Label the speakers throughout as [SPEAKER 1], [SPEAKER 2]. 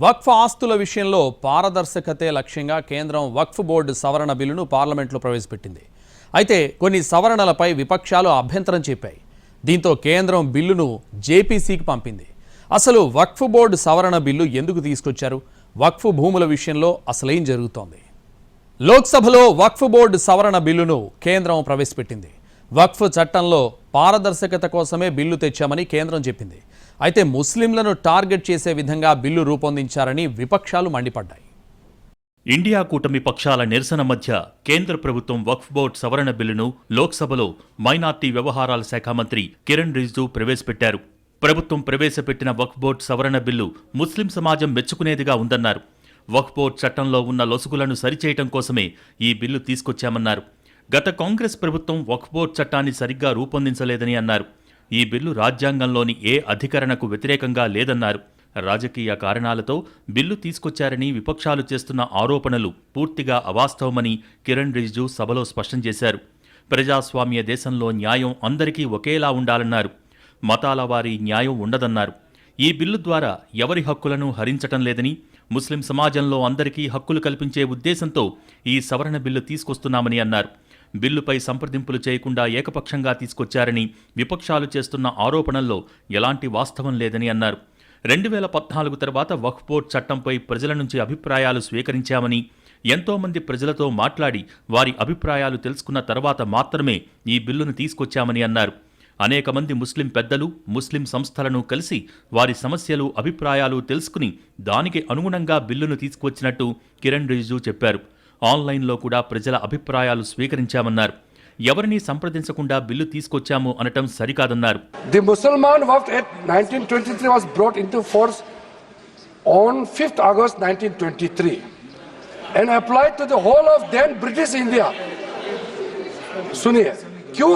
[SPEAKER 1] వక్ఫ్ ఆస్తుల విషయంలో పారదర్శకతే లక్ష్యంగా కేంద్రం వక్ఫ్ బోర్డు సవరణ బిల్లును పార్లమెంట్లో ప్రవేశపెట్టింది. అయితే కొన్ని సవరణలపై విపక్షాలు అభ్యంతరం చెప్పాయి. దీంతో కేంద్రం బిల్లును జేపీసీకి పంపింది. అసలు వక్ఫ్ బోర్డు సవరణ బిల్లు ఎందుకు తీసుకొచ్చారు? వక్ఫ్ భూముల విషయంలో అసలేం జరుగుతోంది? లోక్సభలో వక్ఫ్ బోర్డు సవరణ బిల్లును కేంద్రం ప్రవేశపెట్టింది. వక్ఫ్ చట్టంలో పారదర్శకత కోసమే బిల్లు తెచ్చామని కేంద్రం చెప్పింది. అయితే ముస్లింలను టార్గెట్ చేసే విధంగా బిల్లు రూపొందించారని విపక్షాలు మండిపడ్డాయి.
[SPEAKER 2] ఇండియా కూటమి పక్షాల నిరసన మధ్య కేంద్ర ప్రభుత్వం వక్ఫ్ బోర్డ్ సవరణ బిల్లును లోక్సభలో మైనార్టీ వ్యవహారాల శాఖ మంత్రి కిరణ్ రిజిజు ప్రవేశపెట్టారు. ప్రభుత్వం ప్రవేశపెట్టిన వక్ఫ్ బోర్డ్ సవరణ బిల్లు ముస్లిం సమాజం మెచ్చుకునేదిగా ఉందన్నారు. వక్ఫ్ బోర్డ్ చట్టంలో ఉన్న లొసుగులను సరిచేయటం కోసమే ఈ బిల్లు తీసుకొచ్చామన్నారు. గత కాంగ్రెస్ ప్రభుత్వం వక్ఫ్ బోర్డ్ చట్టాన్ని సరిగ్గా రూపొందించలేదని అన్నారు. ఈ బిల్లు రాజ్యాంగంలోని ఏ అధికరణకు వ్యతిరేకంగా లేదన్నారు. రాజకీయ కారణాలతో బిల్లు తీసుకొచ్చారని విపక్షాలు చేస్తున్న ఆరోపణలు పూర్తిగా అవాస్తవమని కిరణ్ రిజిజు సభలో స్పష్టం చేశారు. ప్రజాస్వామ్య దేశంలో న్యాయం అందరికీ ఒకేలా ఉండాలన్నారు. మతాల వారి న్యాయం ఉండదన్నారు. ఈ బిల్లు ద్వారా ఎవరి హక్కులను హరించటం లేదని ముస్లిం సమాజంలో అందరికీ హక్కులు కల్పించే ఉద్దేశంతో ఈ సవరణ బిల్లు తీసుకొస్తున్నామని అన్నారు. బిల్లుపై సంప్రదింపులు చేయకుండా ఏకపక్షంగా తీసుకొచ్చారని విపక్షాలు చేస్తున్న ఆరోపణల్లో ఎలాంటి వాస్తవం లేదని అన్నారు. రెండు వేల పద్నాలుగు తర్వాత వక్ఫ్ బోర్డ్ చట్టంపై ప్రజల నుంచి అభిప్రాయాలు స్వీకరించామని ఎంతోమంది ప్రజలతో మాట్లాడి వారి అభిప్రాయాలు తెలుసుకున్న తర్వాత మాత్రమే ఈ బిల్లును తీసుకొచ్చామని అన్నారు. అనేక మంది ముస్లిం పెద్దలు ముస్లిం సంస్థలను కలిసి వారి సమస్యలు అభిప్రాయాలు తెలుసుకుని దానికి అనుగుణంగా బిల్లును తీసుకువచ్చినట్టు కిరణ్ రిజిజు చెప్పారు. ఆన్లైన్లో కూడా ప్రజల అభిప్రాయాలు స్వీకరించామన్నారు ఎవరినీ సంప్రదించకుండా బిల్లు తీసుకొచ్చాము అనటం సరికాదన్నారు
[SPEAKER 3] The Mussalman Waqf Act 1923 was brought into force on 5th August 1923 and applied to the whole of then British India. सुनिए क्यों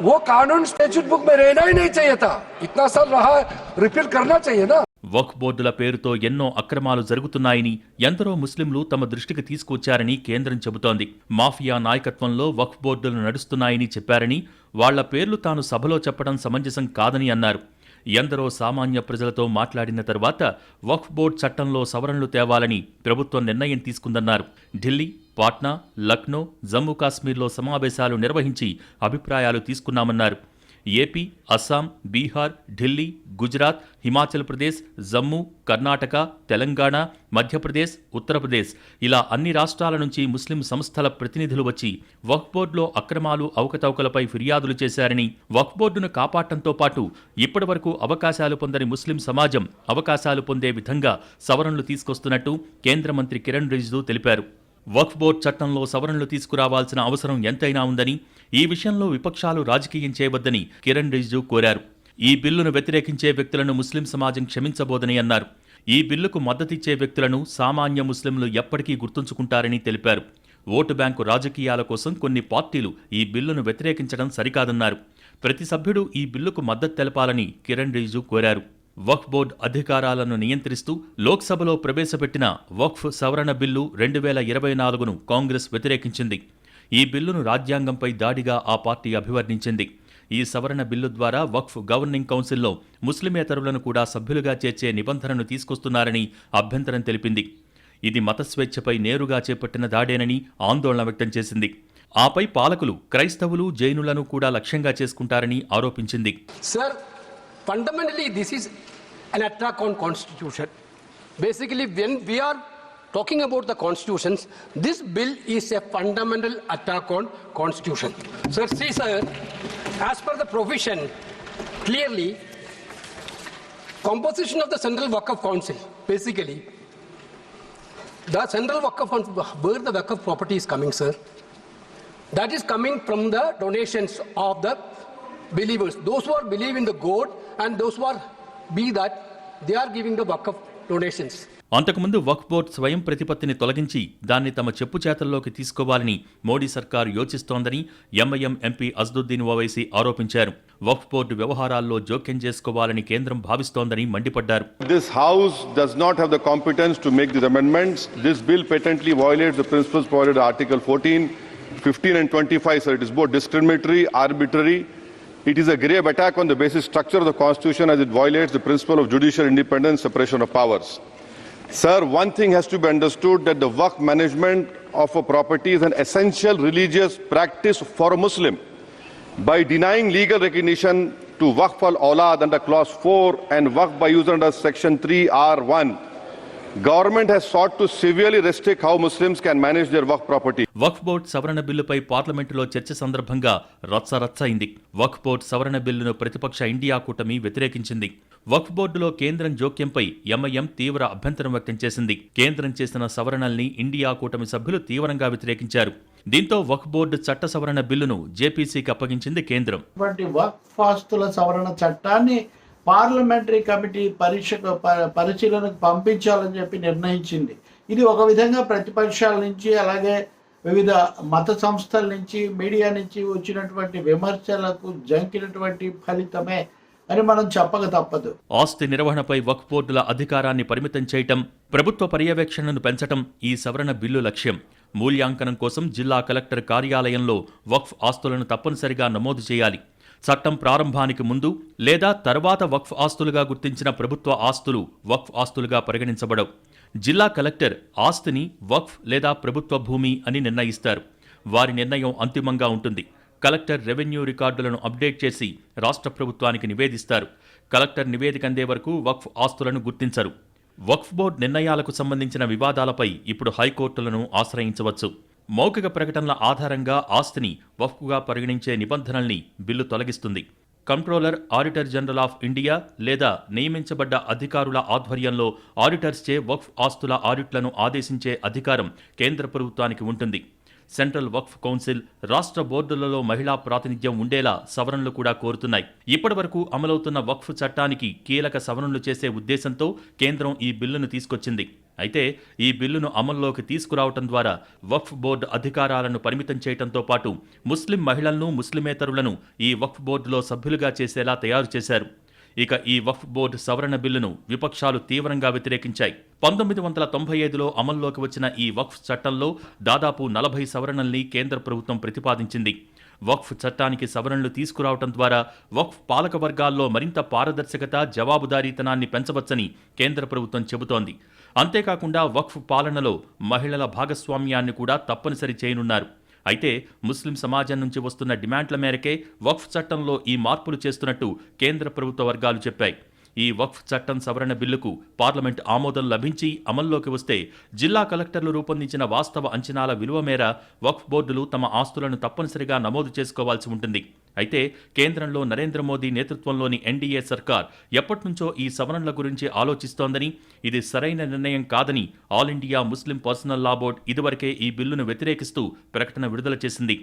[SPEAKER 3] वो कानून स्टैट्यूट बुक में रहना ही नहीं चाहिए था इतना साल रहा रिपीट करना चाहिए ना
[SPEAKER 2] వక్ఫ్ బోర్డుల పేరుతో ఎన్నో అక్రమాలు జరుగుతున్నాయని ఎందరో ముస్లింలు తమ దృష్టికి తీసుకొచ్చారని కేంద్రం చెబుతోంది. మాఫియా నాయకత్వంలో వక్ఫ్ బోర్డులు నడుస్తున్నాయని చెప్పారని వాళ్ళ పేర్లు తాను సభలో చెప్పడం సమంజసం కాదని అన్నారు. ఎందరో సామాన్య ప్రజలతో మాట్లాడిన తర్వాత వక్ఫ్ బోర్డ్ చట్టంలో సవరణలు తేవాలని ప్రభుత్వం నిర్ణయం తీసుకుందన్నారు. ఢిల్లీ పాట్నా లక్నో జమ్మూ కాశ్మీర్లో సమావేశాలు నిర్వహించి అభిప్రాయాలు తీసుకున్నామన్నారు. ఏపీ అస్సాం బీహార్ ఢిల్లీ గుజరాత్ హిమాచల్ ప్రదేశ్ జమ్మూ కర్ణాటక తెలంగాణ మధ్యప్రదేశ్ ఉత్తరప్రదేశ్ ఇలా అన్ని రాష్ట్రాల నుంచి ముస్లిం సంస్థల ప్రతినిధులు వచ్చి వక్ఫ్ బోర్డులో అక్రమాలు అవకతవకలపై ఫిర్యాదులు చేశారని వక్ఫ్ బోర్డును కాపాడటంతో పాటు ఇప్పటివరకు అవకాశాలు పొందని ముస్లిం సమాజం అవకాశాలు పొందే విధంగా సవరణలు తీసుకొస్తున్నట్టు కేంద్ర మంత్రి కిరణ్ రిజిజు తెలిపారు. వక్ఫ్ బోర్డు చట్టంలో సవరణలు తీసుకురావాల్సిన అవసరం ఎంతైనా ఉందని ఈ విషయంలో విపక్షాలు రాజకీయం చేయవద్దని కిరణ్ రిజిజు కోరారు. ఈ బిల్లును వ్యతిరేకించే వ్యక్తులను ముస్లిం సమాజం క్షమించబోదని అన్నారు. ఈ బిల్లుకు మద్దతిచ్చే వ్యక్తులను సామాన్య ముస్లింలు ఎప్పటికీ గుర్తుంచుకుంటారని తెలిపారు. ఓటు బ్యాంకు రాజకీయాల కోసం కొన్ని పార్టీలు ఈ బిల్లును వ్యతిరేకించడం సరికాదన్నారు. ప్రతి సభ్యుడు ఈ బిల్లుకు మద్దతు తెలపాలని కిరణ్ రిజిజు కోరారు. వక్ఫ్ బోర్డు అధికారాలను నియంత్రిస్తూ లోక్సభలో ప్రవేశపెట్టిన వక్ఫ్ సవరణ బిల్లు రెండు వేల ఇరవై నాలుగును కాంగ్రెస్ వ్యతిరేకించింది. ఈ బిల్లును రాజ్యాంగంపై దాడిగా ఆ పార్టీ అభివర్ణించింది. ఈ సవరణ బిల్లు ద్వారా వక్ఫ్ గవర్నింగ్ కౌన్సిల్లో ముస్లిమేతరులను కూడా సభ్యులుగా చేర్చే నిబంధనను తీసుకొస్తున్నారని అభ్యంతరం తెలిపింది. ఇది మత స్వేచ్ఛపై నేరుగా చేపట్టిన దాడేనని ఆందోళన వ్యక్తం చేసింది. ఆపై పాలకులు క్రైస్తవులు జైనులను కూడా లక్ష్యంగా చేసుకుంటారని ఆరోపించింది.
[SPEAKER 4] Sir fundamentally, this is an attack on constitution. Basically, when we are talking about the constitutions, this bill is a fundamental attack on constitution. Sir, see, sir, as per the provision, clearly, composition of the Central Waqf Council, basically, the Central Waqf Council, where the Waqf property is coming, sir, that is coming from the donations of the believers. Those who are believe in the God and those were be that they are giving the Waqf of
[SPEAKER 2] అంతకు ముందు వక్ board స్వయం ప్రతిపత్తిని తొలగించి దాన్ని తమ చెప్పు చేతల్లోకి తీసుకోవాలని మోడీ సర్కార్ యోచిస్తోందని ఎంఐఎం ఎంపీ అజదుద్దీన్ ఓవైసీ ఆరోపించారు. వక్ఫ్ బోర్డ్ వ్యవహారాల్లో జోక్యం చేసుకోవాలని కేంద్రం భావిస్తోందని మండిపడ్డారు.
[SPEAKER 5] This house does not have the competence to make this amendments this bill patently violates principles provided article 14 15 and 25 sir it is both arbitrary It is a grave attack on the basic structure of the Constitution as it violates the principle of judicial independence, separation of powers. Sir, one thing has to be understood that the work management of a property is an essential religious practice for a Muslim. By denying legal recognition to Waqf al Aulad under clause 4 and Waqf by user under section 3R1, government has sought to severely restrict how Muslims can manage their Waqf property.
[SPEAKER 2] Waqf board సవరణ బిల్లుపై పార్లమెంటులో చర్చ సందర్భంగా రచ్చరచ్చ అయింది వక్ఫ్ board సవరణ బిల్లును ప్రతిపక్ష India కూటమి వ్యతిరేకించింది. వక్ఫ్ బోర్డులో కేంద్రం జోక్యంపై ఎంఐఎం తీవ్ర అభ్యంతరం వ్యక్తం చేసింది. కేంద్రం చేసిన సవరణల్ని ఇండియా కూటమి సభ్యులు తీవ్రంగా వ్యతిరేకించారు. దీంతో వక్ఫ్ బోర్డు చట్ట సవరణ బిల్లును జేపీసీకి అప్పగించింది కేంద్రం.
[SPEAKER 6] వక్ఫ్ ఆస్తుల సవరణ చట్టాన్ని పార్లమెంటరీ కమిటీ పరీక్షకు ప- పరిశీలనకు పంపించాలని చెప్పి నిర్ణయించింది. ఇది ఒక విధంగా ప్రతిపక్షాల నుంచి అలాగే వివిధ మత సంస్థల నుంచి మీడియా నుంచి వచ్చినటువంటి విమర్శలకు జంకినటువంటి ఫలితమే అని మనం చెప్పక తప్పదు.
[SPEAKER 2] ఆస్తి నిర్వహణపై వక్ఫ్ బోర్డుల అధికారాన్ని పరిమితం చేయటం ప్రభుత్వ పర్యవేక్షణను పెంచటం ఈ సవరణ బిల్లు లక్ష్యం. మూల్యాంకనం కోసం జిల్లా కలెక్టర్ కార్యాలయంలో వక్ఫ్ ఆస్తులను తప్పనిసరిగా నమోదు చేయాలి. చట్టం ప్రారంభానికి ముందు లేదా తర్వాత వక్ఫ్ ఆస్తులుగా గుర్తించిన ప్రభుత్వ ఆస్తులు వక్ఫ్ ఆస్తులుగా పరిగణించబడవు. జిల్లా కలెక్టర్ ఆస్తిని వక్ఫ్ లేదా ప్రభుత్వ భూమి అని నిర్ణయిస్తారు. వారి నిర్ణయం అంతిమంగా ఉంటుంది. కలెక్టర్ రెవెన్యూ రికార్డులను అప్డేట్ చేసి రాష్ట్ర ప్రభుత్వానికి నివేదిస్తారు. కలెక్టర్ నివేదిక అందే వరకు వక్ఫ్ ఆస్తులను గుర్తించరు. వక్ఫ్ బోర్డు నిర్ణయాలకు సంబంధించిన వివాదాలపై ఇప్పుడు హైకోర్టులను ఆశ్రయించవచ్చు. మౌఖిక ప్రకటనల ఆధారంగా ఆస్తిని వక్ఫ్గా పరిగణించే నిబంధనల్ని బిల్లు తొలగిస్తుంది. Controller auditor general of India లేదా నియమించబడ్డ అధికారుల ఆధ్వర్యంలో ఆడిటర్స్చే వక్ఫ్ ఆస్తుల ఆడిట్లను ఆదేశించే అధికారం కేంద్ర ప్రభుత్వానికి ఉంటుంది. సెంట్రల్ వక్ఫ్ కౌన్సిల్ రాష్ట్ర బోర్డులలో మహిళా ప్రాతినిధ్యం ఉండేలా సవరణలు కూడా కోరుతున్నాయి. ఇప్పటివరకు అమలవుతున్న వక్ఫ్ చట్టానికి కీలక సవరణలు చేసే ఉద్దేశంతో కేంద్రం ఈ బిల్లును తీసుకొచ్చింది. అయితే ఈ బిల్లును అమల్లోకి తీసుకురావటం ద్వారా వక్ఫ్ బోర్డు అధికారాలను పరిమితం చేయడంతో పాటు ముస్లిం మహిళలను ముస్లిమేతరులను ఈ వక్ఫ్ బోర్డులో సభ్యులుగా చేసేలా తయారు చేశారు. ఇక ఈ వఫ్ బోర్డు సవరణ బిల్లును విపక్షాలు తీవ్రంగా వ్యతిరేకించాయి. పంతొమ్మిది వందల తొంభై ఐదులో అమల్లోకి వచ్చిన ఈ వక్ఫ్ చట్టంలో దాదాపు నలభై సవరణల్ని కేంద్ర ప్రభుత్వం ప్రతిపాదించింది. వక్ఫ్ చట్టానికి సవరణలు తీసుకురావటం ద్వారా వక్ఫ్ పాలక వర్గాల్లో మరింత పారదర్శకత జవాబుదారీతనాన్ని పెంచవచ్చని కేంద్ర ప్రభుత్వం చెబుతోంది. అంతేకాకుండా వక్ఫ్ పాలనలో మహిళల భాగస్వామ్యాన్ని కూడా తప్పనిసరి చేయనున్నారు. అయితే ముస్లిం సమాజం నుంచి వస్తున్న డిమాండ్ల మేరకే వక్ఫ్ చట్టంలో ఈ మార్పులు చేస్తున్నట్టు కేంద్ర ప్రభుత్వ వర్గాలు చెప్పాయి. ఈ వక్ఫ్ చట్టం సవరణ బిల్లుకు పార్లమెంట్ ఆమోదం లభించి అమల్లోకి వస్తే జిల్లా కలెక్టర్లు రూపొందించిన వాస్తవ అంచనాల విలువ మేర వక్ఫ్ బోర్డులు తమ ఆస్తులను తప్పనిసరిగా నమోదు చేసుకోవాల్సి ఉంటుంది. అయితే కేంద్రంలో నరేంద్ర మోదీ నేతృత్వంలోని ఎన్డీఏ సర్కార్ ఎప్పటినుంచో ఈ సవరణల గురించి ఆలోచిస్తోందని ఇది సరైన నిర్ణయం కాదని all India Muslim personal law board ఇదివరకే ఈ బిల్లును వ్యతిరేకిస్తూ ప్రకటన విడుదల చేసింది.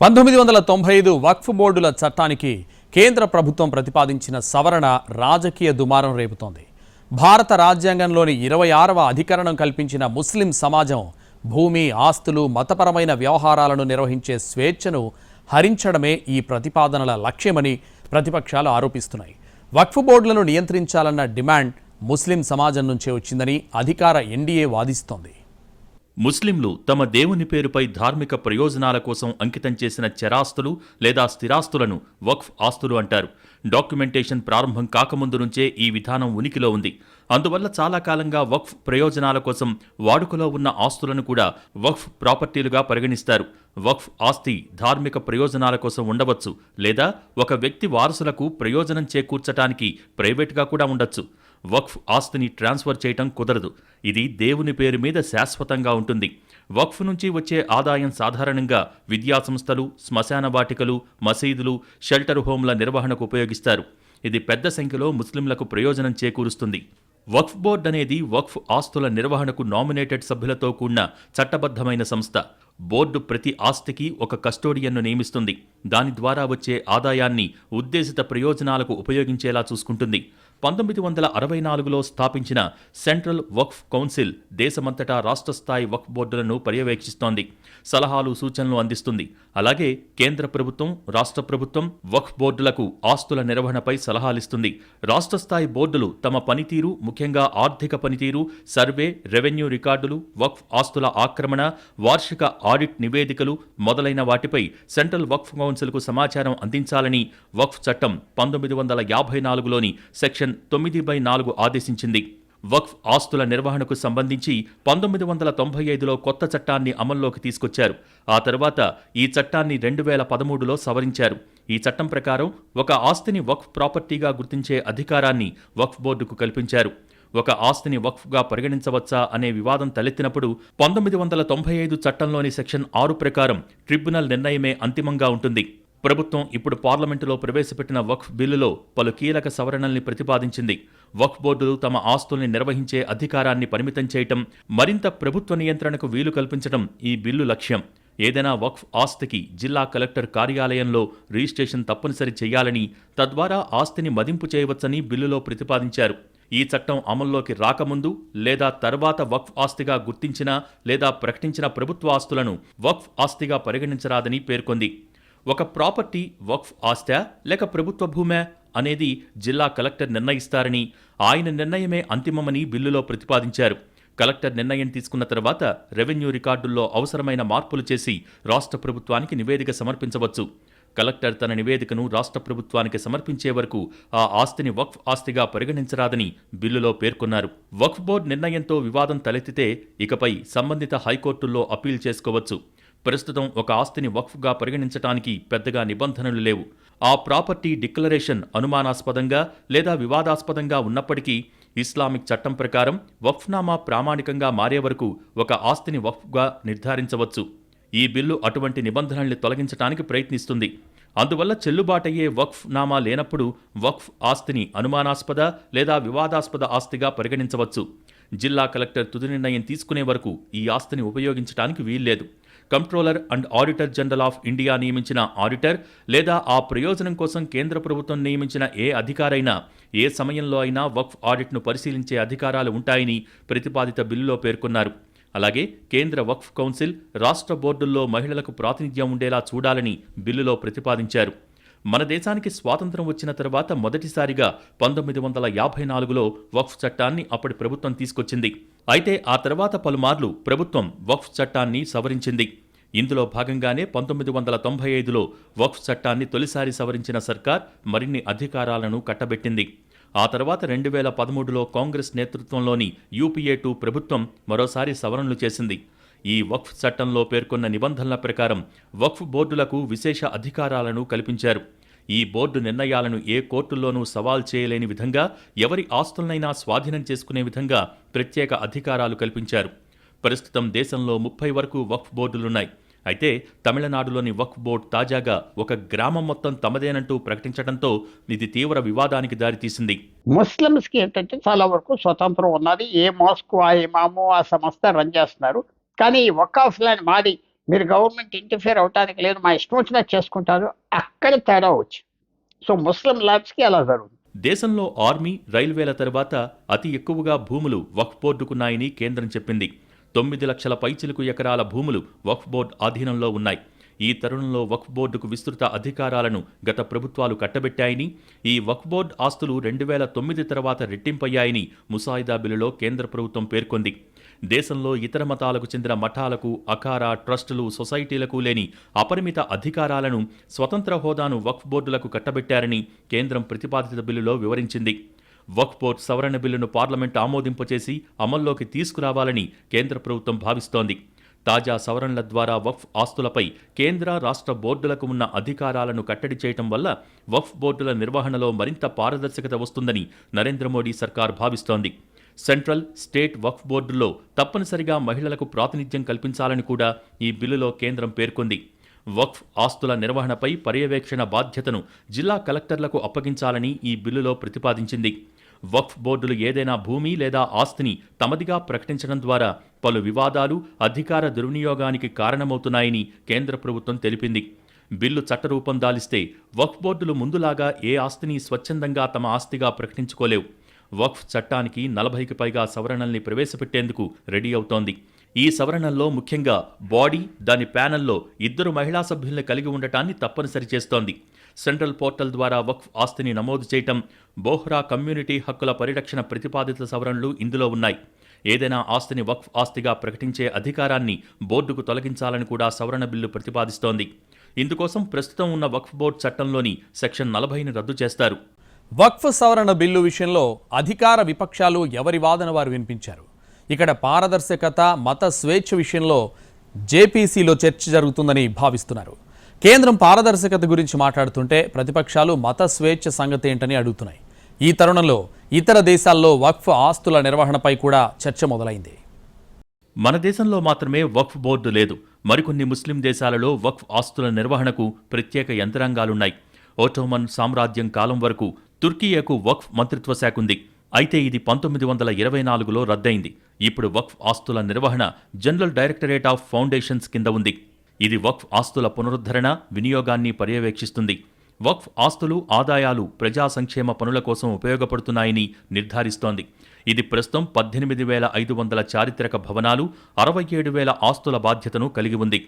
[SPEAKER 1] పంతొమ్మిది వందల తొంభై ఐదు వక్ఫ్ బోర్డుల చట్టానికి కేంద్ర ప్రభుత్వం ప్రతిపాదించిన సవరణ రాజకీయ దుమారం రేపుతోంది. భారత రాజ్యాంగంలోని ఇరవై ఆరవ అధికరణం కల్పించిన ముస్లిం సమాజం భూమి ఆస్తులు మతపరమైన వ్యవహారాలను నిర్వహించే స్వేచ్ఛను హరించడమే ఈ ప్రతిపాదనల లక్ష్యమని ప్రతిపక్షాలు ఆరోపిస్తున్నాయి. వక్ఫ్ బోర్డులను నియంత్రించాలన్న డిమాండ్ ముస్లిం సమాజం నుంచే వచ్చిందని అధికార ఎన్డీఏ వాదిస్తోంది.
[SPEAKER 2] ముస్లింలు తమ దేవుని పేరుపై ధార్మిక ప్రయోజనాల కోసం అంకితం చేసిన చరాస్తులు లేదా స్థిరాస్తులను వక్ఫ్ ఆస్తులు అంటారు. డాక్యుమెంటేషన్ ప్రారంభం కాకముందు నుంచే ఈ విధానం ఉనికిలో ఉంది. అందువల్ల చాలా కాలంగా వక్ఫ్ ప్రయోజనాల కోసం వాడుకలో ఉన్న ఆస్తులను కూడా వక్ఫ్ ప్రాపర్టీలుగా పరిగణిస్తారు. వక్ఫ్ ఆస్తి ధార్మిక ప్రయోజనాల కోసం ఉండవచ్చు లేదా ఒక వ్యక్తి వారసులకు ప్రయోజనం చేకూర్చటానికి ప్రైవేట్గా కూడా ఉండొచ్చు. వక్ఫ్ ఆస్తిని ట్రాన్స్ఫర్ చేయటం కుదరదు. ఇది దేవుని పేరు మీద శాశ్వతంగా ఉంటుంది. వక్ఫ్ నుంచి వచ్చే ఆదాయం సాధారణంగా విద్యా సంస్థలు శ్మశాన వాటికలు మసీదులు షెల్టర్ హోమ్ల నిర్వహణకు ఉపయోగిస్తారు. ఇది పెద్ద సంఖ్యలో ముస్లింలకు ప్రయోజనం చేకూరుస్తుంది. వక్ఫ్ బోర్డ్ అనేది వక్ఫ్ ఆస్తుల నిర్వహణకు నామినేటెడ్ సభ్యులతో కూడిన చట్టబద్ధమైన సంస్థ. బోర్డు ప్రతి ఆస్తికి ఒక కస్టోడియన్ను నియమిస్తుంది. దాని ద్వారా వచ్చే ఆదాయాన్ని ఉద్దేశిత ప్రయోజనాలకు ఉపయోగించేలా చూసుకుంటుంది. పంతొమ్మిది వందల అరవై నాలుగులో స్థాపించిన సెంట్రల్ వక్ఫ్ కౌన్సిల్ దేశమంతటా రాష్ట్ర స్థాయి వక్ఫ్ బోర్డులను పర్యవేక్షిస్తోంది. సలహాలు సూచనలు అందిస్తుంది. అలాగే కేంద్ర ప్రభుత్వం రాష్ట్ర ప్రభుత్వం వక్ఫ్ బోర్డులకు ఆస్తుల నిర్వహణపై సలహాలిస్తుంది. రాష్ట్ర స్థాయి బోర్డులు తమ పనితీరు ముఖ్యంగా ఆర్థిక పనితీరు సర్వే రెవెన్యూ రికార్డులు వక్ఫ్ ఆస్తుల ఆక్రమణ వార్షిక ఆడిట్ నివేదికలు మొదలైన వాటిపై సెంట్రల్ వక్ఫ్ కౌన్సిల్కు సమాచారం అందించాలని వక్ఫ్ చట్టం పంతొమ్మిది వందల యాభై నాలుగులోని సెక్షన్ సెక్షన్ తొమ్మిది బై నాలుగు ఆదేశించింది. వక్ఫ్ ఆస్తుల నిర్వహణకు సంబంధించి పంతొమ్మిది వందల తొంభై ఐదులో కొత్త చట్టాన్ని అమల్లోకి తీసుకొచ్చారు. ఆ తర్వాత ఈ చట్టాన్ని రెండు వేల పదమూడులో సవరించారు. ఈ చట్టం ప్రకారం ఒక ఆస్తిని వక్ఫ్ ప్రాపర్టీగా గుర్తించే అధికారాన్ని వక్ఫ్ బోర్డుకు కల్పించారు. ఒక ఆస్తిని వక్ఫ్గా పరిగణించవచ్చా అనే వివాదం తలెత్తినప్పుడు పంతొమ్మిది వందల తొంభై ఐదు చట్టంలోని సెక్షన్ ఆరు ప్రకారం ట్రిబ్యునల్ నిర్ణయమే అంతిమంగా ఉంటుంది. ప్రభుత్వం ఇప్పుడు పార్లమెంటులో ప్రవేశపెట్టిన వక్ఫ్ బిల్లులో పలు కీలక సవరణల్ని ప్రతిపాదించింది. వక్ఫ్ బోర్డులు తమ ఆస్తుల్ని నిర్వహించే అధికారాన్ని పరిమితం చేయటం మరింత ప్రభుత్వ నియంత్రణకు వీలు కల్పించడం ఈ బిల్లు లక్ష్యం. ఏదైనా వక్ఫ్ ఆస్తికి జిల్లా కలెక్టర్ కార్యాలయంలో రిజిస్ట్రేషన్ తప్పనిసరి చేయాలని తద్వారా ఆస్తిని మదింపు చేయవచ్చని బిల్లులో ప్రతిపాదించారు. ఈ చట్టం అమల్లోకి రాకముందు లేదా తర్వాత వక్ఫ్ ఆస్తిగా గుర్తించిన లేదా ప్రకటించిన ప్రభుత్వ ఆస్తులను వక్ఫ్ ఆస్తిగా పరిగణించరాదని పేర్కొంది. ఒక ప్రాపర్టీ వక్ఫ్ ఆస్తా లేక ప్రభుత్వ భూమే అనేది జిల్లా కలెక్టర్ నిర్ణయిస్తారని ఆయన నిర్ణయమే అంతిమమని బిల్లులో ప్రతిపాదించారు. కలెక్టర్ నిర్ణయం తీసుకున్న తర్వాత రెవెన్యూ రికార్డుల్లో అవసరమైన మార్పులు చేసి రాష్ట్ర ప్రభుత్వానికి నివేదిక సమర్పించవచ్చు. కలెక్టర్ తన నివేదికను రాష్ట్ర ప్రభుత్వానికి సమర్పించే వరకు ఆ ఆస్తిని వక్ఫ్ ఆస్తిగా పరిగణించరాదని బిల్లులో పేర్కొన్నారు. వక్ఫ్ బోర్డు నిర్ణయంతో వివాదం తలెత్తితే ఇకపై సంబంధిత హైకోర్టుల్లో అప్పీల్ చేసుకోవచ్చు. ప్రస్తుతం ఒక ఆస్తిని వక్ఫ్గా పరిగణించటానికి పెద్దగా నిబంధనలు లేవు. ఆ ప్రాపర్టీ డిక్లరేషన్ అనుమానాస్పదంగా లేదా వివాదాస్పదంగా ఉన్నప్పటికీ ఇస్లామిక్ చట్టం ప్రకారం వక్ఫ్నామా ప్రామాణికంగా మారే వరకు ఒక ఆస్తిని వక్ఫ్గా నిర్ధారించవచ్చు. ఈ బిల్లు అటువంటి నిబంధనల్ని తొలగించడానికి ప్రయత్నిస్తుంది. అందువల్ల చెల్లుబాటయ్యే వక్ఫ్ నామా లేనప్పుడు వక్ఫ్ ఆస్తిని అనుమానాస్పద లేదా వివాదాస్పద ఆస్తిగా పరిగణించవచ్చు. జిల్లా కలెక్టర్ తుది నిర్ణయం తీసుకునే వరకు ఈ ఆస్తిని ఉపయోగించడానికి వీల్లేదు. Controller and auditor general of India నియమించిన ఆడిటర్ లేదా ఆ ప్రయోజనం కోసం కేంద్ర ప్రభుత్వం నియమించిన ఏ అధికారైనా ఏ సమయంలో అయినా వక్ఫ్ ఆడిట్ను పరిశీలించే అధికారాలు ఉంటాయని ప్రతిపాదిత బిల్లులో పేర్కొన్నారు. అలాగే కేంద్ర వక్ఫ్ కౌన్సిల్ రాష్ట్ర బోర్డుల్లో మహిళలకు ప్రాతినిధ్యం ఉండేలా చూడాలని బిల్లులో ప్రతిపాదించారు. మన దేశానికి స్వాతంత్రం వచ్చిన తర్వాత మొదటిసారిగా పంతొమ్మిది వందల యాభై నాలుగులో వక్ఫ్ చట్టాన్ని అప్పటి ప్రభుత్వం తీసుకొచ్చింది. అయితే ఆ తర్వాత పలుమార్లు ప్రభుత్వం వక్ఫ్ చట్టాన్ని సవరించింది. ఇందులో భాగంగానే పంతొమ్మిది వందల తొంభై ఐదులో వక్ఫ్ చట్టాన్ని తొలిసారి సవరించిన సర్కార్ మరిన్ని అధికారాలను కట్టబెట్టింది. ఆ తర్వాత రెండు వేల పదమూడులో కాంగ్రెస్ నేతృత్వంలోని యూపీఏ టూ ప్రభుత్వం మరోసారి సవరణలు చేసింది. ఈ వక్ఫ్ చట్టంలో పేర్కొన్న నిబంధనల ప్రకారం వక్ఫ్ బోర్డులకు విశేష అధికారాలను కల్పించారు. ఈ బోర్డు నిర్ణయాలను ఏ కోర్టుల్లోనూ సవాల్ చేయలేని విధంగా ఎవరి ఆస్తులనైనా స్వాధీనం చేసుకునే విధంగా ప్రత్యేక అధికారాలు కల్పించారు. ప్రస్తుతం దేశంలో ముప్పై వరకు వక్ఫ్ బోర్డులున్నాయి. అయితే తమిళనాడులోని వక్ఫ్ బోర్డు తాజాగా ఒక గ్రామం మొత్తం తమదేనంటూ ప్రకటించడంతో ఇది తీవ్ర వివాదానికి దారితీసింది.
[SPEAKER 7] ముస్లింస్కి ఏంటంటే చాలా వరకు స్వతంత్రం ఉన్నది. ఏ మాస్కు ఆ ఇమాము ఆ సంస్థ రన్ చేస్తున్నారు. కానీ ఈ ల్యాండ్ మాది మీరు గవర్నమెంట్ ఇంటర్ఫియర్ అవటానికి లేదు మా ఇష్టం వచ్చినా చేసుకుంటారు అక్కడ తేడా వచ్చి. సో ముస్లిం ల్యాండ్స్ అలా జరుగుతుంది.
[SPEAKER 2] దేశంలో ఆర్మీ రైల్వేల తర్వాత అతి ఎక్కువగా భూములు వక్ఫ్ బోర్డుకున్నాయని కేంద్రం చెప్పింది. తొమ్మిది లక్షల పైచిలకు ఎకరాల భూములు వక్ఫ్ బోర్డు ఆధీనంలో ఉన్నాయి. ఈ తరుణంలో వక్ఫ్ బోర్డుకు విస్తృత అధికారాలను గత ప్రభుత్వాలు కట్టబెట్టాయని ఈ వక్ఫ్ బోర్డు ఆస్తులు రెండు వేల తొమ్మిది తర్వాత రెట్టింపయ్యాయని ముసాయిదా బిల్లులో కేంద్ర ప్రభుత్వం పేర్కొంది. దేశంలో ఇతర మతాలకు చెందిన మఠాలకు అఖారా ట్రస్టులు సొసైటీలకు లేని అపరిమిత అధికారాలను స్వతంత్ర హోదాను వక్ఫ్ బోర్డులకు కట్టబెట్టారని కేంద్రం ప్రతిపాదిత బిల్లులో వివరించింది. వక్ఫ్ బోర్డు సవరణ బిల్లును పార్లమెంట్ ఆమోదింపచేసి అమల్లోకి తీసుకురావాలని కేంద్ర ప్రభుత్వం భావిస్తోంది. తాజా సవరణల ద్వారా వక్ఫ్ ఆస్తులపై కేంద్ర రాష్ట్ర బోర్డులకు ఉన్న అధికారాలను కట్టడి చేయటం వల్ల వక్ఫ్ బోర్డుల నిర్వహణలో మరింత పారదర్శకత వస్తుందని నరేంద్ర మోడీ సర్కార్ భావిస్తోంది. సెంట్రల్ స్టేట్ వక్ఫ్ బోర్డుల్లో తప్పనిసరిగా మహిళలకు ప్రాతినిధ్యం కల్పించాలని కూడా ఈ బిల్లులో కేంద్రం పేర్కొంది. వక్ఫ్ ఆస్తుల నిర్వహణపై పర్యవేక్షణ బాధ్యతను జిల్లా కలెక్టర్లకు అప్పగించాలని ఈ బిల్లులో ప్రతిపాదించింది. వక్ఫ్ బోర్డులు ఏదైనా భూమి లేదా ఆస్తిని తమదిగా ప్రకటించడం ద్వారా పలు వివాదాలు అధికార దుర్వినియోగానికి కారణమవుతున్నాయని కేంద్ర ప్రభుత్వం తెలిపింది. బిల్లు చట్టరూపం దాలిస్తే వక్ఫ్ బోర్డులు ముందులాగా ఏ ఆస్తిని స్వచ్ఛందంగా తమ ఆస్తిగా ప్రకటించుకోలేవు. వక్ఫ్ చట్టానికి నలభైకి పైగా సవరణల్ని ప్రవేశపెట్టేందుకు రెడీ అవుతోంది. ఈ సవరణల్లో ముఖ్యంగా బాడీ దాని ప్యానెల్లో ఇద్దరు మహిళా సభ్యుల్ని కలిగి ఉండటాన్ని తప్పనిసరి చేస్తోంది. సెంట్రల్ పోర్టల్ ద్వారా వక్ఫ్ ఆస్తిని నమోదు చేయటం బోహ్రా కమ్యూనిటీ హక్కుల పరిరక్షణ ప్రతిపాదిత సవరణలు ఇందులో ఉన్నాయి. ఏదైనా ఆస్తిని వక్ఫ్ ఆస్తిగా ప్రకటించే అధికారాన్ని బోర్డుకు తొలగించాలని కూడా సవరణ బిల్లు ప్రతిపాదిస్తోంది. ఇందుకోసం ప్రస్తుతం ఉన్న వక్ఫ్ బోర్డు చట్టంలోని సెక్షన్ నలభైని రద్దు చేస్తారు.
[SPEAKER 1] వక్ఫ్ సవరణ బిల్లు విషయంలో అధికార విపక్షాలు ఎవరి వాదన వారు వినిపించారు? ఇక్కడ పారదర్శకత మత స్వేచ్ఛ విషయంలో జేపీసీలో చర్చ జరుగుతుందని భావిస్తున్నారు. కేంద్రం పారదర్శకత గురించి మాట్లాడుతుంటే ప్రతిపక్షాలు మత స్వేచ్ఛ సంగతి ఏంటని అడుగుతున్నాయి. ఈ తరుణంలో ఇతర దేశాల్లో వక్ఫ్ ఆస్తుల నిర్వహణపై కూడా చర్చ మొదలైంది.
[SPEAKER 2] మన దేశంలో మాత్రమే వక్ఫ్ బోర్డు లేదు. మరికొన్ని ముస్లిం దేశాలలో వక్ఫ్ ఆస్తుల నిర్వహణకు ప్రత్యేక యంత్రాంగాలున్నాయి. ఓటోమన్ సామ్రాజ్యం కాలం వరకు తుర్కియాకు వక్ఫ్ మంత్రిత్వ శాఖ ఉంది. అయితే ఇది పంతొమ్మిది వందల ఇరవై నాలుగులో రద్దయింది. ఇప్పుడు వక్ఫ్ ఆస్తుల నిర్వహణ జనరల్ డైరెక్టరేట్ ఆఫ్ ఫౌండేషన్స్ కింద ఉంది. ఇది వక్ఫ్ ఆస్తుల పునరుద్ధరణ వినియోగాన్ని పర్యవేక్షిస్తుంది. వక్ఫ్ ఆస్తులు ఆదాయాలు ప్రజా సంక్షేమ పనుల కోసం ఉపయోగపడుతున్నాయని నిర్ధారిస్తోంది. ఇది ప్రస్తుతం పద్దెనిమిది వేల ఐదు వందల చారిత్రక భవనాలు అరవై ఏడు వేల ఆస్తుల బాధ్యతను కలిగి ఉంది.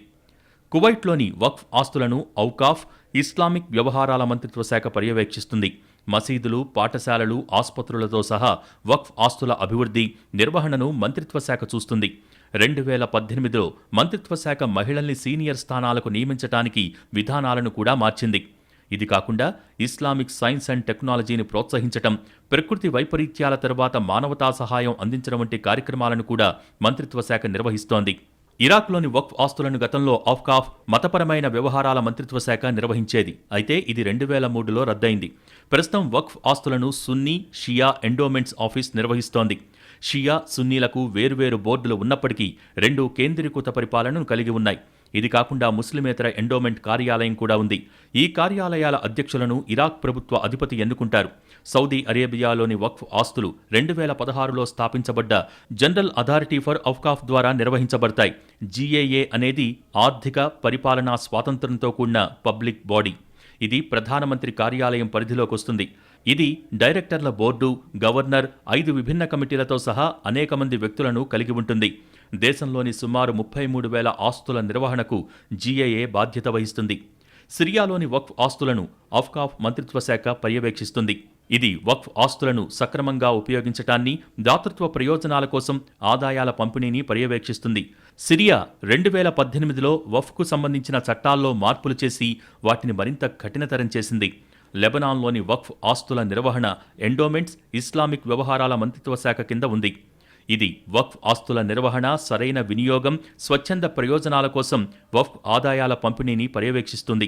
[SPEAKER 2] కువైట్లోని వక్ఫ్ ఆస్తులను ఔకాఫ్ ఇస్లామిక్ వ్యవహారాల మంత్రిత్వ శాఖ పర్యవేక్షిస్తుంది. మసీదులు పాఠశాలలు ఆసుపత్రులతో సహా వక్ఫ్ ఆస్తుల అభివృద్ధి నిర్వహణను మంత్రిత్వ శాఖ చూస్తుంది. రెండు వేల పద్దెనిమిదిలో మంత్రిత్వ శాఖ మహిళల్ని సీనియర్ స్థానాలకు నియమించటానికి విధానాలను కూడా మార్చింది. ఇది కాకుండా ఇస్లామిక్ సైన్స్ అండ్ టెక్నాలజీని ప్రోత్సహించటం ప్రకృతి వైపరీత్యాల తర్వాత మానవతా సహాయం అందించడం వంటి కార్యక్రమాలను కూడా మంత్రిత్వ శాఖ నిర్వహిస్తోంది. ఇరాక్లోని వక్ఫ్ ఆస్తులను గతంలో ఆఫ్కాఫ్ మతపరమైన వ్యవహారాల మంత్రిత్వ శాఖ నిర్వహించేది. అయితే ఇది రెండు వేల మూడులో రద్దయింది. ప్రస్తుతం వక్ఫ్ ఆస్తులను సున్నీ షియా ఎండోమెంట్స్ ఆఫీస్ నిర్వహిస్తోంది. షియా సున్నీలకు వేర్వేరు బోర్డులు ఉన్నప్పటికీ రెండు కేంద్రీకృత పరిపాలనను కలిగి ఉన్నాయి. ఇది కాకుండా ముస్లిమేతర ఎండోమెంట్ కార్యాలయం కూడా ఉంది. ఈ కార్యాలయాల అధ్యక్షులను ఇరాక్ ప్రభుత్వ అధిపతి ఎన్నుకుంటారు. సౌదీ అరేబియాలోని వక్ఫ్ ఆస్తులు రెండు వేల పదహారులో స్థాపించబడ్డ జనరల్ అథారిటీ ఫర్ ఔకాఫ్ ద్వారా నిర్వహించబడతాయి. జీఏఏ అనేది ఆర్థిక పరిపాలనా స్వాతంత్ర్యంతో కూడిన పబ్లిక్ బాడీ. ఇది ప్రధానమంత్రి కార్యాలయం పరిధిలోకి వస్తుంది ఇది డైరెక్టర్ల బోర్డు గవర్నర్ ఐదు విభిన్న కమిటీలతో సహా అనేక మంది వ్యక్తులను కలిగి ఉంటుంది. దేశంలోని సుమారు ముప్పై మూడు వేల ఆస్తుల నిర్వహణకు జీఏఏ బాధ్యత వహిస్తుంది. సిరియాలోని వక్ఫ్ ఆస్తులను అఫ్కాఫ్ మంత్రిత్వ శాఖ పర్యవేక్షిస్తుంది. ఇది వక్ఫ్ ఆస్తులను సక్రమంగా ఉపయోగించటాన్ని దాతృత్వ ప్రయోజనాల కోసం ఆదాయాల పంపిణీని పర్యవేక్షిస్తుంది. సిరియా రెండు వేల పద్దెనిమిదిలో వఫ్కు సంబంధించిన చట్టాల్లో మార్పులు చేసి వాటిని మరింత కఠినతరం చేసింది. లెబనాన్లోని వక్ఫ్ ఆస్తుల నిర్వహణ ఎండోమెంట్స్ ఇస్లామిక్ వ్యవహారాల మంత్రిత్వ శాఖ కింద ఉంది. ఇది వక్ఫ్ ఆస్తుల నిర్వహణ సరైన వినియోగం స్వచ్ఛంద ప్రయోజనాల కోసం వక్ఫ్ ఆదాయాల పంపిణీని పర్యవేక్షిస్తుంది.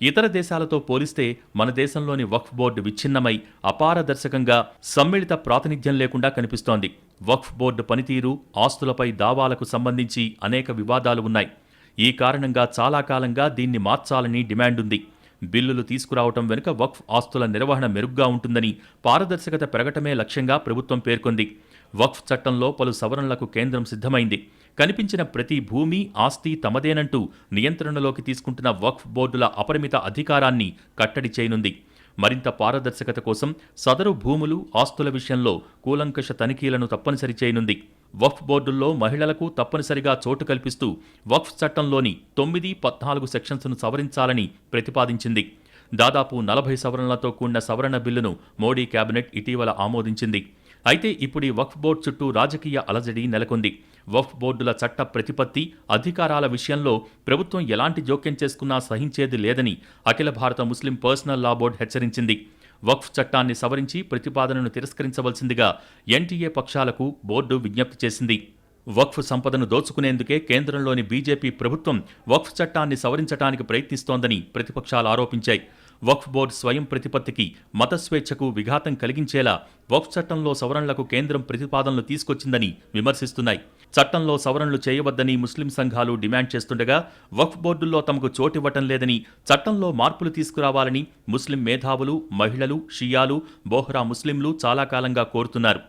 [SPEAKER 2] ఇతర దేశాలతో పోలిస్తే మన దేశంలోని వక్ఫ్ బోర్డు విచ్ఛిన్నమై అపారదర్శకంగా సమ్మిళిత ప్రాతినిధ్యం లేకుండా కనిపిస్తోంది. వక్ఫ్ బోర్డు పనితీరు ఆస్తులపై దావాలకు సంబంధించి అనేక వివాదాలు ఉన్నాయి. ఈ కారణంగా చాలా కాలంగా దీన్ని మార్చాలని డిమాండ్ ఉంది బిల్లులు తీసుకురావటం వెనుక వక్ఫ్ ఆస్తుల నిర్వహణ మెరుగ్గా ఉంటుందని పారదర్శకత పెరగటమే లక్ష్యంగా ప్రభుత్వం పేర్కొంది. వక్ఫ్ చట్టంలో పలు సవరణలకు కేంద్రం సిద్ధమైంది. కనిపించిన ప్రతి భూమి ఆస్తి తమదేనంటూ నియంత్రణలోకి తీసుకుంటున్న వక్ఫ్ బోర్డుల అపరిమిత అధికారాన్ని కట్టడి చేయనుంది. మరింత పారదర్శకత కోసం సదరు భూములు ఆస్తుల విషయంలో కూలంకష తనిఖీలను తప్పనిసరి చేయనుంది. వక్ఫ్ బోర్డుల్లో మహిళలకు తప్పనిసరిగా చోటు కల్పిస్తూ వక్ఫ్ చట్టంలోని తొమ్మిది పద్నాలుగు సెక్షన్స్ను సవరించాలని ప్రతిపాదించింది. దాదాపు నలభై సవరణలతో కూడిన సవరణ బిల్లును మోడీ కేబినెట్ ఇటీవల ఆమోదించింది. అయితే ఇప్పుడు ఈ వక్ఫ్ బోర్డు చుట్టూ రాజకీయ అలజడి నెలకొంది. వక్ఫ్ బోర్డుల చట్ట ప్రతిపత్తి అధికారాల విషయంలో ప్రభుత్వం ఎలాంటి జోక్యం చేసుకున్నా సహించేది లేదని అఖిల భారత ముస్లిం పర్సనల్ లా బోర్డు హెచ్చరించింది. వక్ఫ్ చట్టాన్ని సవరించి ప్రతిపాదనను తిరస్కరించవలసిందిగా ఎన్టీఏ పక్షాలకు బోర్డు విజ్ఞప్తి చేసింది. వక్ఫ్ సంపదను దోచుకునేందుకే కేంద్రంలోని బీజేపీ ప్రభుత్వం వక్ఫ్ చట్టాన్ని సవరించడానికి ప్రయత్నిస్తోందని ప్రతిపక్షాలు ఆరోపించాయి. వక్ఫ్ బోర్డు స్వయం ప్రతిపత్తికి మత స్వేచ్ఛకు విఘాతం కలిగించేలా వక్ఫ్ చట్టంలో సవరణలకు కేంద్రం ప్రతిపాదనలు తీసుకొచ్చిందని విమర్శిస్తున్నాయి. చట్టంలో సవరణలు చేయవద్దని ముస్లిం సంఘాలు డిమాండ్ చేస్తుండగా వక్ఫ్ బోర్డుల్లో తమకు చోటివ్వటం లేదని చట్టంలో మార్పులు తీసుకురావాలని ముస్లిం మేధావులు మహిళలు షియాలు బోహ్రా ముస్లింలు చాలా కాలంగా కోరుతున్నారు.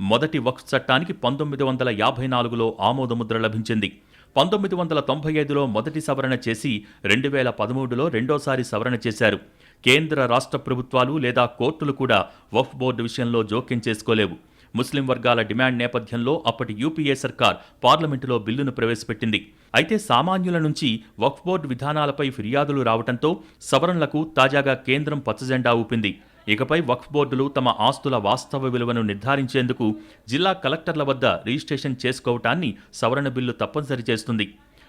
[SPEAKER 2] మొదటి వక్ఫ్ చట్టానికి పంతొమ్మిది వందల యాభై నాలుగులో ఆమోదముద్ర లభించింది. పంతొమ్మిది వందల తొంభై ఐదులో మొదటి సవరణ చేసి రెండు వేల పదమూడులో రెండోసారి సవరణ చేశారు. కేంద్ర రాష్ట్ర ప్రభుత్వాలు లేదా కోర్టులు కూడా వఫ్ బోర్డు విషయంలో జోక్యం చేసుకోలేవు. ముస్లిం వర్గాల డిమాండ్ నేపథ్యంలో అప్పటి యూపీఏ సర్కార్ పార్లమెంటులో బిల్లును ప్రవేశపెట్టింది. అయితే సామాన్యుల నుంచి వక్ఫ్ బోర్డు విధానాలపై ఫిర్యాదులు రావడంతో సవరణలకు తాజాగా కేంద్రం పచ్చజెండా ఊపింది. ఇకపై వక్ఫ్ బోర్డులు తమ ఆస్తుల వాస్తవ విలువను నిర్ధారించేందుకు జిల్లా కలెక్టర్ల వద్ద రిజిస్ట్రేషన్ చేసుకోవటాన్ని సవరణ బిల్లు తప్పనిసరి చేస్తుంది.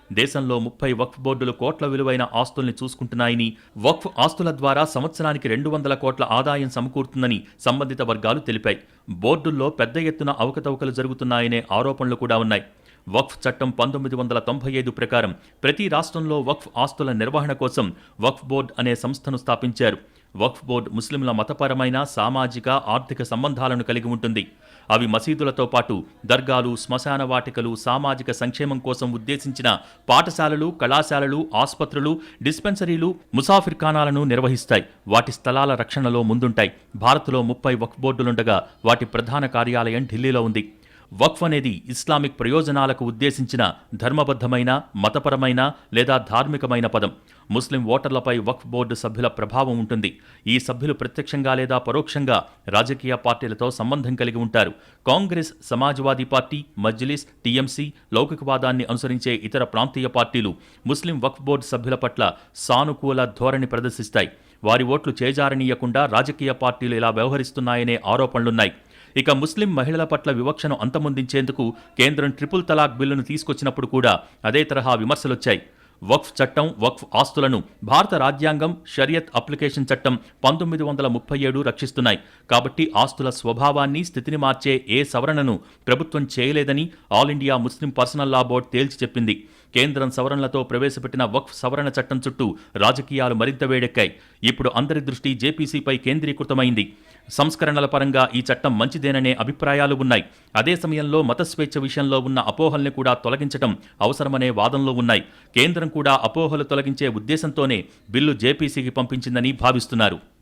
[SPEAKER 2] దేశంలో ముప్పై వక్ఫ్ బోర్డులు కోట్ల విలువైన ఆస్తుల్ని చూసుకుంటున్నాయని వక్ఫ్ ఆస్తుల ద్వారా సంవత్సరానికి రెండు వందల కోట్ల ఆదాయం సమకూరుతుందని సంబంధిత వర్గాలు తెలిపాయి. బోర్డుల్లో పెద్ద ఎత్తున అవకతవకలు జరుగుతున్నాయనే ఆరోపణలు కూడా ఉన్నాయి. వక్ఫ్ చట్టం పంతొమ్మిది వందల తొంభై ఐదు ప్రకారం ప్రతి రాష్ట్రంలో వక్ఫ్ ఆస్తుల నిర్వహణ కోసం వక్ఫ్ బోర్డ్ అనే సంస్థను స్థాపించారు. వక్ఫ్ బోర్డు ముస్లింల మతపరమైన సామాజిక ఆర్థిక సంబంధాలను కలిగి ఉంటుంది. అవి మసీదులతో పాటు దర్గాలు శ్మశాన వాటికలు సామాజిక సంక్షేమం కోసం ఉద్దేశించిన పాఠశాలలు కళాశాలలు ఆసుపత్రులు డిస్పెన్సరీలు ముసాఫిర్ఖానాలను నిర్వహిస్తాయి. వాటి స్థలాల రక్షణలో ముందుంటాయి. భారత్లో ముప్పై వక్ఫ్ బోర్డులుండగా వాటి ప్రధాన కార్యాలయం ఢిల్లీలో ఉంది. వక్ఫ్ అనేది ఇస్లామిక్ ప్రయోజనాలకు ఉద్దేశించిన ధర్మబద్ధమైన మతపరమైన లేదా ధార్మికమైన పదం. ముస్లిం ఓటర్లపై వక్ఫ్ బోర్డు సభ్యుల ప్రభావం ఉంటుంది. ఈ సభ్యులు ప్రత్యక్షంగా లేదా పరోక్షంగా రాజకీయ పార్టీలతో సంబంధం కలిగి ఉంటారు. Congress Samajwadi party Majlis TMC లౌకికవాదాన్ని అనుసరించే ఇతర ప్రాంతీయ పార్టీలు ముస్లిం వక్ఫ్ బోర్డు సభ్యుల పట్ల సానుకూల ధోరణి ప్రదర్శిస్తాయి. వారి ఓట్లు చేజారనీయకుండా రాజకీయ పార్టీలు ఇలా వ్యవహరిస్తున్నాయనే ఆరోపణలున్నాయి. ఇక ముస్లిం మహిళల పట్ల వివక్షను అంతమొందించేందుకు కేంద్రం ట్రిపుల్ తలాక్ బిల్లును తీసుకొచ్చినప్పుడు కూడా అదే తరహా విమర్శలొచ్చాయి. వక్ఫ్ చట్టం వక్ఫ్ ఆస్తులను భారత రాజ్యాంగం షరియత్ అప్లికేషన్ చట్టం పంతొమ్మిది వందల ముప్పై ఏడు రక్షిస్తున్నాయి. కాబట్టి ఆస్తుల స్వభావాన్ని స్థితిని మార్చే ఏ సవరణను ప్రభుత్వం చేయలేదని all India Muslim personal law board తేల్చి చెప్పింది. కేంద్రం సవరణలతో ప్రవేశపెట్టిన వక్ఫ్ సవరణ చట్టం చుట్టూ రాజకీయాలు మరింత వేడెక్కాయి. ఇప్పుడు అందరి దృష్టి జేపీసీపై కేంద్రీకృతమైంది. సంస్కరణల పరంగా ఈ చట్టం మంచిదేననే అభిప్రాయాలు ఉన్నాయి. అదే సమయంలో మత స్వేచ్ఛ విషయంలో ఉన్న అపోహల్ని కూడా తొలగించడం అవసరమనే వాదనలు ఉన్నాయి. కేంద్రం కూడా అపోహలు తొలగించే ఉద్దేశంతోనే బిల్లు జేపీసీకి పంపించిందని భావిస్తున్నారు.